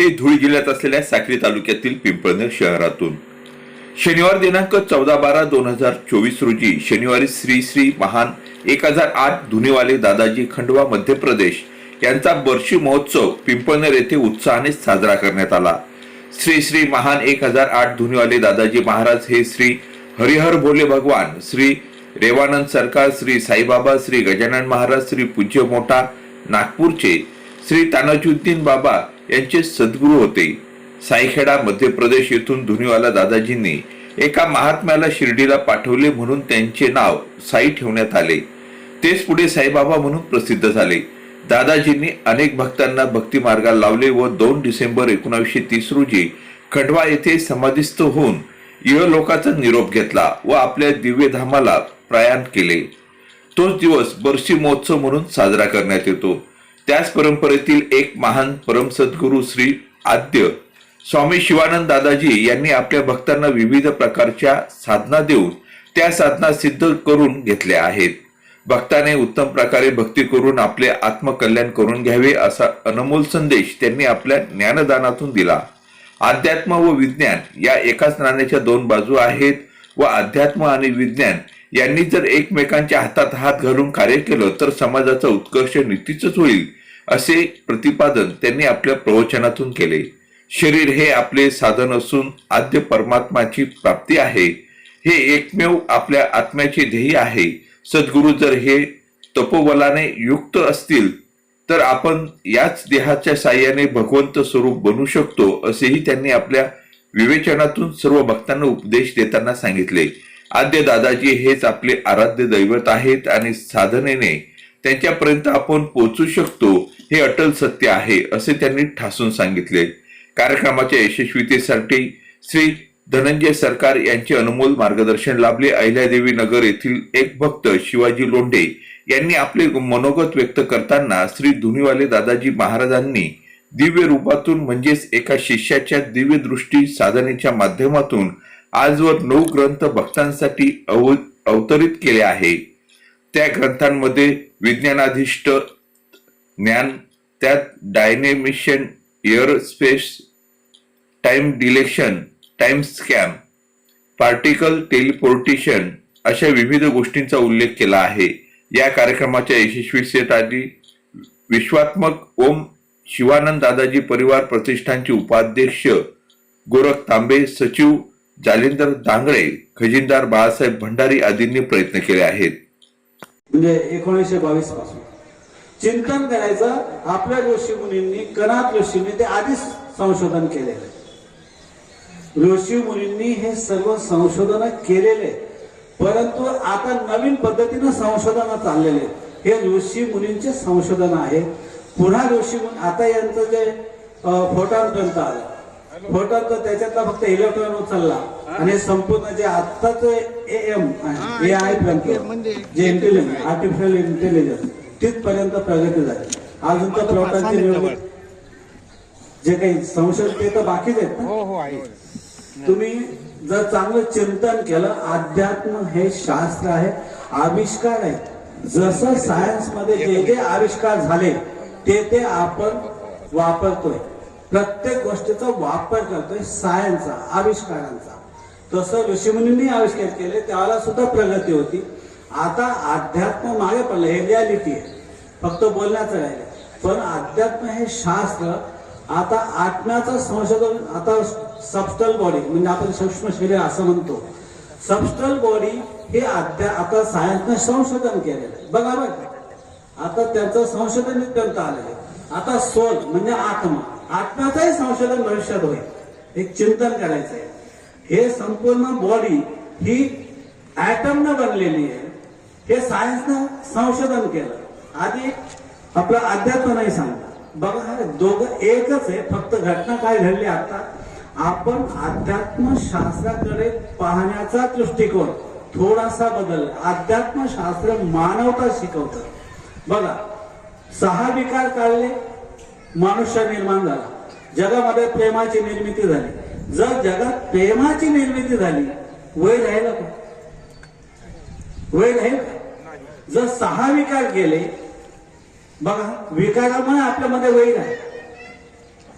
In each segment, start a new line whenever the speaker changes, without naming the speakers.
हे धुळे जिल्ह्यात असलेल्या साक्री तालुक्यातील पिंपळनेर शहरातून. शनिवार दिनांक चौदा बारा दोन हजार चोवीस रोजी शनिवारी श्री श्री महान एक हजार आठ धुनेवाले दादाजी खंडवा मध्य प्रदेश यांचा बर्षी महोत्सव पिंपळनेर येथे उत्साहाने साजरा करण्यात आला. श्री श्री महान एक हजार आठ धुनीवाले दादाजी महाराज हे श्री हरिहर भोले भगवान श्री रेवानंद सरकार श्री साईबाबा श्री गजानन महाराज श्री पूज्य मोठा नागपूरचे श्री तानाजुद्दीन बाबा यांचे सद्गुरू होते. साईखेडा मध्य प्रदेश येथून धुनीवाला दादाजींनी एका महात्म्याला शिर्डीला पाठवले म्हणून त्यांचे नाव साई ठेवण्यात आले. तेच पुढे साईबाबा म्हणून प्रसिद्ध झाले. दादाजींनी अनेक भक्तांना भक्ती मार्गाला लावले व दोन डिसेंबर एकोणीसशे तीस रोजी खंडवा येथे समाधिस्थ होऊन इहलोकाचा निरोप घेतला व आपल्या दिव्यधामाला प्रयाण केले. तोच दिवस बर्शी महोत्सव म्हणून साजरा करण्यात येतो. त्याच परंपरेतील एक महान परमसद्गुरू श्री आद्य स्वामी शिवानंद दादाजी यांनी आपल्या भक्तांना विविध प्रकारच्या साधना देऊन त्या साधना सिद्ध करून घेतल्या आहेत. भक्ताने उत्तम प्रकारे भक्ती करून आपले आत्मकल्याण करून घ्यावे असा अनमोल संदेश त्यांनी आपल्या ज्ञानदानातून दिला. अध्यात्म व विज्ञान या एकाच नाण्याच्या दोन बाजू आहेत व अध्यात्म आणि विज्ञान यांनी जर एकमेकांच्या हातात हात घालून कार्य केलं तर समाजाचा उत्कर्ष निश्चितच होईल असे प्रतिपादन त्यांनी आपल्या प्रवचनातून केले. शरीर हे आपले साधन असून आद्य परमात्माची प्राप्ती आहे. हे एकमेव आपल्या आत्म्याचे ध्येय आहे. सद्गुरू जर हे तपोबलाने युक्त असतील तर आपण याच देहाच्या साह्याने भगवंत स्वरूप बनू शकतो असेही त्यांनी आपल्या विवेचनातून सर्व भक्तांना उपदेश देताना सांगितले. आद्य दादाजी हेच आपले आराध्य दैवत आहेत आणि साधनेने त्यांच्यापर्यंत आपण पोचू शकतो हे अटल सत्य आहे असे त्यांनी ठासून सांगितले. कार्यक्रमाच्या यशस्वीतेसाठी श्री धनंजय सरकार यांचे अनमोल मार्गदर्शन लाभले. अहिल्यादेवी नगर येथील एक भक्त शिवाजी लोंढे यांनी आपले मनोगत व्यक्त करताना श्री धुनीवाले दादाजी महाराजांनी दिव्य रूपातून म्हणजेच एका शिष्याच्या दिव्य दृष्टी साधनेच्या माध्यमातून आजवर नऊ ग्रंथ भक्तांसाठी अव अवतरित केले आहे. त्या ग्रंथांमध्ये विज्ञानाधिष्ट ज्ञान त्यात dimension air space time dilation time scam particle teleportation अशा विविध गोष्टींचा उल्लेख केला आहे. या कार्यक्रमाच्या यशस्वीतेसाठी विश्वात्मक ओम शिवानंद दादाजी परिवार प्रतिष्ठानचे उपाध्यक्ष गोरख तांबे सचिव जालिंदर दांगळे खजिनदार बाळासाहेब भंडारी आदींनी प्रयत्न केले आहेत.
म्हणजे एकोणीसशे बावीसपासून. चिंतन करायचं आपल्या ऋषी मुनींनी कनात ऋषींनी ते आधीच संशोधन केलेलं आहे. ऋषी मुनींनी हे सर्व संशोधन केलेले परंतु आता नवीन पद्धतीनं संशोधन चाललेले हे ऋषी मुनींचे संशोधन आहे. पुन्हा ऋषी मुनी आता यांचं जे फोटॉन ग्रंथ आलं. फोटॉन तर त्याच्यातला फक्त इलेक्ट्रॉन उचलला आणि संपूर्ण जे आत्ताच एम ए आय ग्रंथ जे इंटेलिजन्स आर्टिफिशियल इंटेलिजन्स तिथपर्यंत प्रगती झाली. अजून तर प्लॉटांची निवडणूक जे काही संशोधन ते तर बाकीच आहेत
हो हो आहे.
तुम्ही जर चांगलं चिंतन केलं अध्यात्म हे शास्त्र आहे आविष्कार आहे. जसं सायन्समध्ये जे जे आविष्कार झाले ते ते आपण वापरतोय. प्रत्येक गोष्टीचा वापर करतोय सायन्सचा आविष्कारांचा. तसं ऋषीमुनी आविष्कार केले त्याला सुद्धा प्रगती होती. आता अध्यात्म मागे पडलं हे रियालिटी आहे. फक्त बोलण्याचं राहिलं पण अध्यात्म हे शास्त्र आता आत्म्याचं संशोधन आता सबस्टल बॉडी म्हणजे आपण सूक्ष्म शरीर असं म्हणतो. सबस्टल बॉडी हे अध्या आता सायन्सनं संशोधन केलेलं आहे. बघा बघ आता त्याचं संशोधन इथपर्यंत आलेलं आहे आता सोल म्हणजे आत्मा. आत्म्याचंही संशोधन भविष्यात होईल. एक चिंतन करायचं आहे हे संपूर्ण बॉडी ही ऍटमनं बनलेली आहे. हे सायन्सनं संशोधन केलं. आधी आपलं अध्यात्म नाही सांगत. बघा हे दोघं एकच आहे. फक्त घटना काय घडली आता? आपण अध्यात्म शास्त्राकडे पाहण्याचा दृष्टिकोन थोडासा बदल अध्यात्म शास्त्र मानवता शिकवतं. बघा सहा विकार काढले. मनुष्य निर्माण झाला. जगामध्ये प्रेमाची निर्मिती झाली. जर जगात प्रेमाची निर्मिती झाली वय राहिला का? वय राहील का? जर सहा विकार गेले बघा विकारामुळे आपल्यामध्ये वैर आहे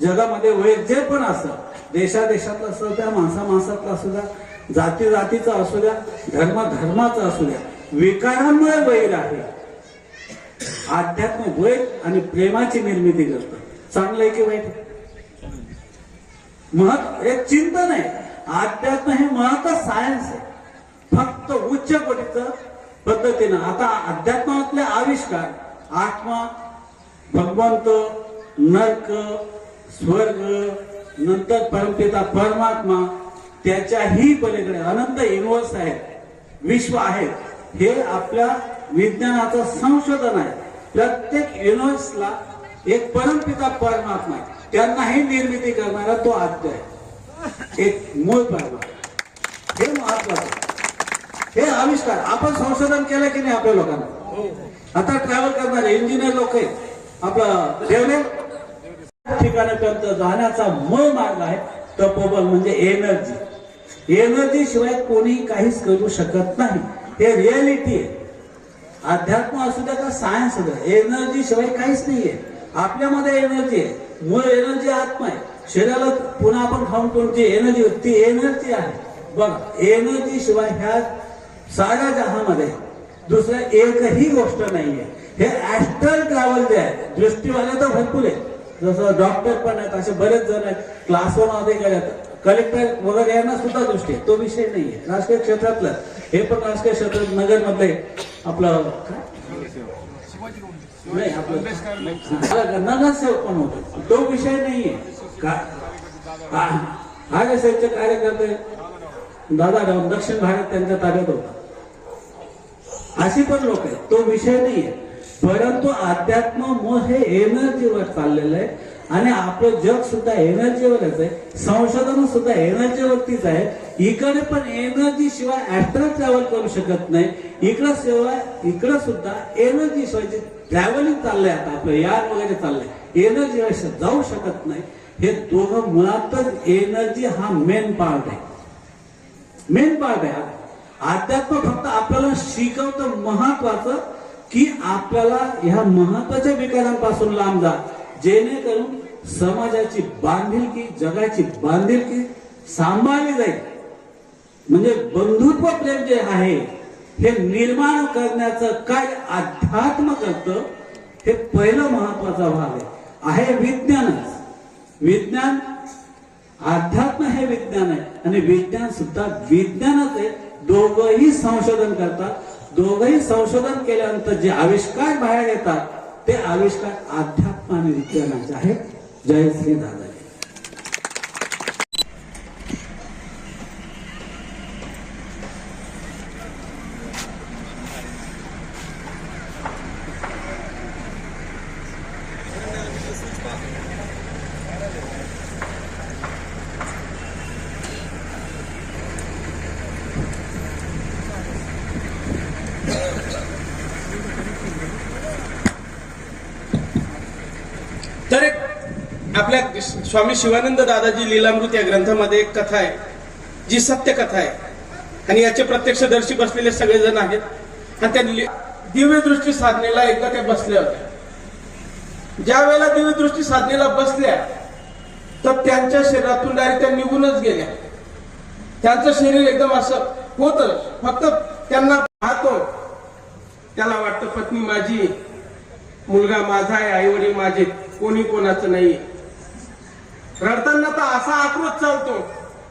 जगामध्ये वय जे पण असतं देशादेशातलं असू द्या माणसा माणसातलं असू द्या जाती जातीचा असू द्या धर्म धर्माचा असू द्या विकारामुळे वैर आहे अध्यात्म वैर आणि प्रेमाची निर्मिती करतो चांगलं आहे की वाईट महत्त्व हे चिंतन आहे. अध्यात्म हे महत्त्व सायन्स आहे. फक्त उच्च कोटीचं पद्धतीनं. आता अध्यात्मातले आविष्कार आत्मा भगवंत नरक स्वर्ग नंतर परमपिता परमात्मा त्याच्याही पलीकडे अनंत युनिवर्स आहेत विश्व आहे. हे आपल्या विज्ञानाचं संशोधन आहे. प्रत्येक युनिवर्सला एक परमपिता परमात्मा आहे. त्यांनाही निर्मिती करणारा तो आद्य आहे. एक मूळ परमात्मा हे महत्वाचं आहे. हे आविष्कार. आपण संशोधन केलं की नाही आपल्या लोकांना? आता ट्रॅव्हल करणारे इंजिनियर लोक आहेत. आपलं ठेवले ठिकाणापर्यंत जाण्याचा मूळ मार्ग आहे तपोबल म्हणजे एनर्जी एनर्जी शिवाय कोणी काहीच करू शकत नाही. हे रियालिटी आहे. अध्यात्म असू द्या का सायन्स असू द्या एनर्जी शिवाय काहीच नाहीये. आपल्यामध्ये एनर्जी आहे. मूळ एनर्जी आत्मा आहे. शरीराला पुन्हा आपण खाऊन कोणती एनर्जी ती एनर्जी आहे. बघ एनर्जी शिवाय ह्या साऱ्या जहामध्ये दुसरं एकही गोष्ट नाहीये. हे ऍस्ट्रल ट्रॅव्हल जे आहे दृष्टीवाले तर भरपूर आहे जसं डॉक्टर पण आहेत असे बरेच जण आहेत. क्लासवर मध्ये गेल्यात कलेक्टर वगैरे यांना सुद्धा दृष्टी आहे. तो विषय नाहीये. राजकीय क्षेत्रातलं. हे पण राजकीय क्षेत्रात नगरमध्ये आपलं काय? नाही आपलं नगरसेवक पण होतो. तो विषय नाहीये. का हा साहेबचे कार्यकर्ते दादा दक्षिण भारत त्यांच्या ताब्यात होता. अशी पण लोक आहेत. तो विषय नाहीये. परंतु अध्यात्म मूळ हे एनर्जीवर चाललेलं आहे. आणि आपलं जग सुद्धा एनर्जीवरच आहे. संशोधन सुद्धा एनर्जीवरतीच आहे. इकडे पण एनर्जी शिवाय ऍस्ट्रल ट्रॅव्हल करू शकत नाही. इकडं शिवाय इकडं सुद्धा एनर्जी शिवाय ट्रॅव्हलिंग चाललंय आता आपलं यार वगैरे चाललंय एनर्जी जाऊ शकत नाही. हे दोघं मुळातच एनर्जी हा मेन पार्ट आहे. मेन पार्ट आहे अध्यात्म फक्त आपल्याला शिकवतं महत्वाचं की आपल्याला ह्या महत्त्वाच्या विकारांपासून लांब जा. जेणेकरून समाजाची बांधिलकी जगाची बांधिलकी सांभाळली जाईल. म्हणजे बंधुत्व प्रेम जे आहे हे निर्माण करण्याचं काय अध्यात्म करतं हे पहिलं महत्त्वाचा भाग आहे. आहे विज्ञानच. विज्ञान अध्यात्म हे विज्ञान आहे. आणि विज्ञान सुद्धा विज्ञानच आहे. दोघंही संशोधन करतात. दोघंही संशोधन केल्यानंतर जे आविष्कार बाहेर येतात ते आविष्कार अध्यात्म आणि विज्ञानाचे आहेत. जय श्री दादा
तर एक आपल्या स्वामी शिवानंद दादाजी लीलामृत या ग्रंथामध्ये एक कथा आहे जी सत्य कथा आहे. आणि याचे प्रत्यक्षदर्शी बसलेले सगळेजण आहेत. आणि त्या दिव्यदृष्टी साधनेला एकदा त्या बसल्या होत्या. ज्या वेळेला दिव्यदृष्टी साधनेला बसल्या तर त्यांच्या शरीरातून डायरेक्ट त्या निघूनच गेल्या. त्यांचं शरीर एकदम असं होत फक्त त्यांना पाहतो. त्याला वाटतं पत्नी माझी मुलगा माझा आहे आई वडील माझे कोणी कोणाचं नाही रडताना तर असा आक्रोश चालतो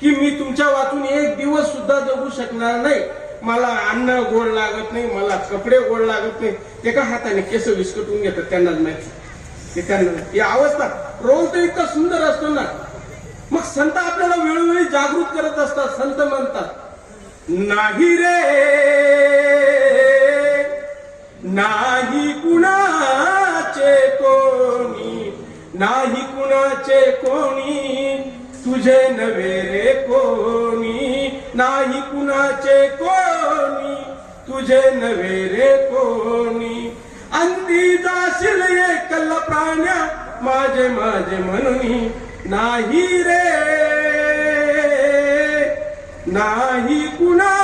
की मी तुमच्या वाचून एक दिवस सुद्धा जगू शकणार नाही. मला अन्न गोड लागत नाही मला कपडे गोड लागत नाही. एका हाताने केस विस्कटून घेतात त्यांनाच माहिती. ते त्यांना ही अवस्था रोल तर इतका सुंदर असतो ना. मग संत आपल्याला वेळोवेळी जागृत करत असतात संत म्हणतात नाही रे नाही कुणाचे कोणी नाही कोणाचे कोणी? तुझे नवे रे कोणी. नाही कुणाचे कोणी. तुझे नवे रे कोणी. अंधी जाशील एकल प्राण्या. माझे माझे म्हणून नाही रे. नाही कुणा